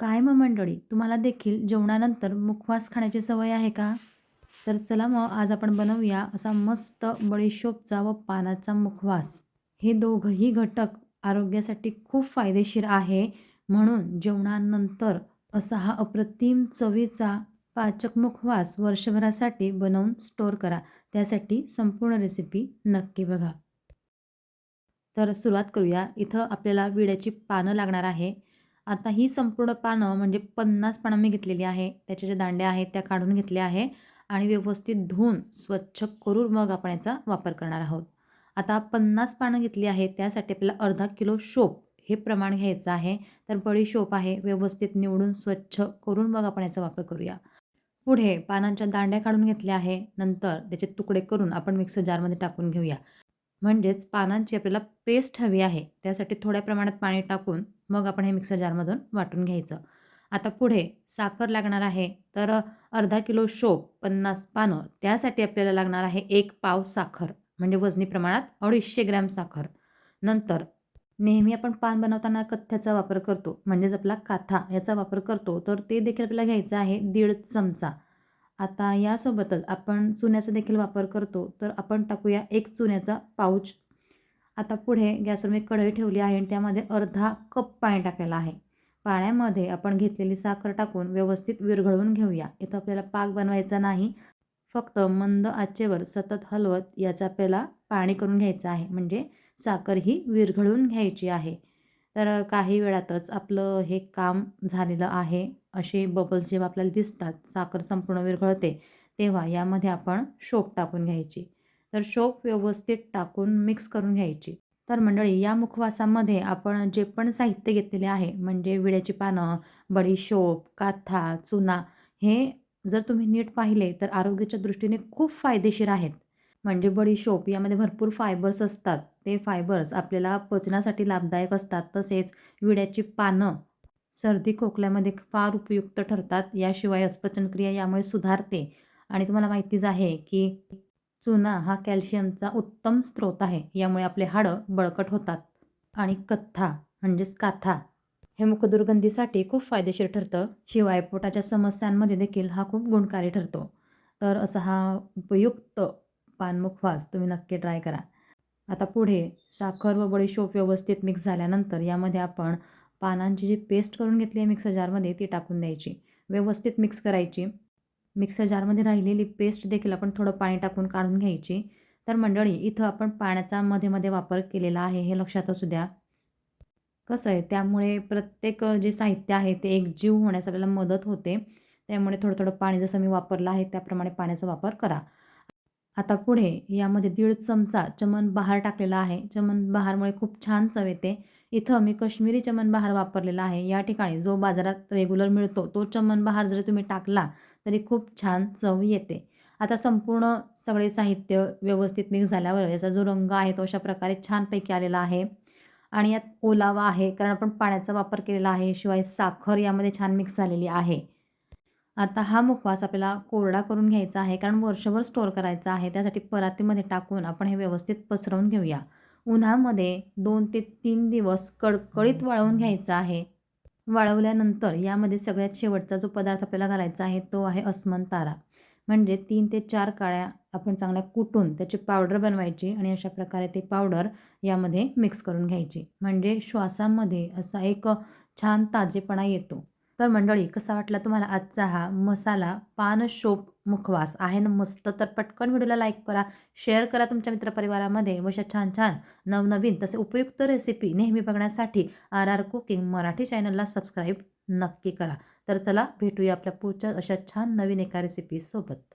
काय मग मंडळी? तुम्हाला देखील जेवणानंतर मुखवास खाण्याची सवय आहे का? तर चला मग आज आपण बनवूया असा मस्त बडीशोपचा व पानाचा मुखवास. हे दोघंही घटक आरोग्यासाठी खूप फायदेशीर आहे. म्हणून जेवणानंतर असा हा अप्रतिम चवीचा पाचक मुखवास वर्षभरासाठी बनवून स्टोअर करा. त्यासाठी संपूर्ण रेसिपी नक्की बघा. तर सुरुवात करूया. इथं आपल्याला विड्याची पानं लागणार आहे. आता ही संपूर्ण पानं म्हणजे पन्नास पानं मी घेतलेली आहे. त्याच्या ज्या दांड्या आहेत त्या काढून घेतल्या आहे आणि व्यवस्थित धुवून स्वच्छ करून मग आपण याचा वापर करणार आहोत. आता पन्नास पानं घेतली आहे त्यासाठी आपल्याला अर्धा किलो शोप हे प्रमाण घ्यायचं आहे. तर बळी शोप आहे व्यवस्थित निवडून स्वच्छ करून मग आपण याचा वापर करूया. पुढे पानांच्या दांड्या काढून घेतल्या आहे. नंतर त्याचे तुकडे करून आपण मिक्सर जारमध्ये टाकून घेऊया. म्हणजेच पानांची आपल्याला पेस्ट हवी आहे. त्यासाठी थोड्या प्रमाणात पाणी टाकून मग आपण हे मिक्सर जारमधून वाटून घ्यायचं. आता पुढे साखर लागणार आहे तर अर्धा किलो शोप पन्नास पानं त्यासाठी आपल्याला लागणार आहे एक पाव साखर म्हणजे वजनी प्रमाणात अडीचशे ग्रॅम साखर. नंतर नेहमी आपण पान बनवताना कथ्याचा वापर करतो म्हणजेच आपला काथा याचा वापर करतो तर ते देखील आपल्याला घ्यायचं आहे दीड चमचा. आता यासोबतच आपण चुन्याचा देखील वापर करतो तर आपण टाकूया एक चुन्याचा पाऊच. आता पुढे गॅसवर मी कढई ठेवली आहे आणि त्यामध्ये अर्धा कप पाणी टाकलेला आहे. पाण्यामध्ये आपण घेतलेली साखर टाकून व्यवस्थित विरघळवून घेऊया. इथं आपल्याला पाक बनवायचा नाही. फक्त मंद आचेवर सतत हलवत याचा आपल्याला पाणी करून घ्यायचं आहे. म्हणजे साखर ही विरघळून घ्यायची आहे. तर काही वेळातच आपलं हे काम झालेलं आहे. असे बबल्स जेव्हा आपल्याला दिसतात साखर संपूर्ण विरघळते तेव्हा यामध्ये आपण शोप टाकून घ्यायची. तर शोप व्यवस्थित टाकून मिक्स करून घ्यायची. तर मंडळी या मुखवासामध्ये आपण जे पण साहित्य घेतलेले आहे म्हणजे विड्याची पानं बडीशोप काथा चुना हे जर तुम्ही नीट पाहिले तर आरोग्याच्या दृष्टीने खूप फायदेशीर आहेत. म्हणजे बडीशोप यामध्ये भरपूर फायबर्स असतात. ते फायबर्स आपल्याला पचनासाठी लाभदायक असतात. तसेच विड्याची पानं सर्दी खोकल्यामध्ये फार उपयुक्त ठरतात. याशिवाय अस्पचनक्रिया यामुळे सुधारते. आणि तुम्हाला माहितीच आहे की चुना हा कॅल्शियमचा उत्तम स्रोत आहे. यामुळे आपले हाडं बळकट होतात. आणि कथ्था म्हणजेच काथा हे मुखदुर्गंधीसाठी खूप फायदेशीर ठरतं. शिवाय पोटाच्या समस्यांमध्ये देखील हा खूप गुणकारी ठरतो. तर असा हा उपयुक्त पानमुखवास तुम्ही नक्की ट्राय करा. आता पुढे साखर व बडीशोप व्यवस्थित मिक्स झाल्यानंतर यामध्ये आपण पानांची जी पेस्ट करून घेतली आहे मिक्सर जारमध्ये ती टाकून द्यायची. व्यवस्थित मिक्स करायची. मिक्सर जारमध्ये राहिलेली पेस्ट देखील आपण थोडं पाणी टाकून काढून घ्यायची. तर मंडळी इथं आपण पाण्याचा मध्ये मध्ये वापर केलेला आहे हे लक्षात असू द्या. कसं आहे त्यामुळे प्रत्येक जे साहित्य आहे ते एकजीव होण्यास आपल्याला मदत होते. त्यामुळे थोडं थोडं पाणी जसं मी वापरलं आहे त्याप्रमाणे पाण्याचा वापर करा. आता पुढे यामध्ये दीड चमचा चमन बहार टाकलेला आहे. चमन बहारमुळे खूप छान चव येते. इथं मी कश्मीरी चमन बहार वापरलेला आहे. या ठिकाणी जो बाजारात रेग्युलर मिळतो तो चमनबहार जरी तुम्ही टाकला तरी खूप छान चव येते. आता संपूर्ण सगळे साहित्य व्यवस्थित मिक्स झाल्यावर याचा जो रंग आहे तो अशा प्रकारे छानपैकी आलेला आहे. आणि यात ओलावा आहे कारण आपण पाण्याचा वापर केलेला आहे शिवाय साखर यामध्ये छान मिक्स झालेली आहे. आता हा मुखवास आपल्याला कोरडा करून घ्यायचा आहे कारण वर्षभर स्टोअर करायचा आहे. त्यासाठी परातीमध्ये टाकून आपण हे व्यवस्थित पसरवून घेऊया. उन्हामध्ये दोन ते तीन दिवस कडकडीत वाळवून घ्यायचा आहे. वाळवल्यानंतर यामध्ये सगळ्यात शेवटचा जो पदार्थ आपल्याला घालायचा आहे तो आहे अस्मंतारा म्हणजे तीन ते चार काळ्या आपण चांगल्या कुटून त्याची पावडर बनवायची आणि अशा प्रकारे ते पावडर यामध्ये मिक्स करून घ्यायची. म्हणजे श्वासामध्ये असा एक छान ताजेपणा येतो. तर मंडळी कसा वाटला तुम्हाला आजचा हा मसाला? पान शोप मुखवास आहे ना मस्त? तर पटकन व्हिडिओला लाईक करा शेअर करा तुमच्या मित्रपरिवारामध्ये. व अशा छान छान नवनवीन तसे उपयुक्त रेसिपी नेहमी बघण्यासाठी आर आर कुकिंग मराठी चॅनलला सबस्क्राईब नक्की करा. तर चला भेटूया आपल्या पुढच्या अशा छान नवीन एका रेसिपीसोबत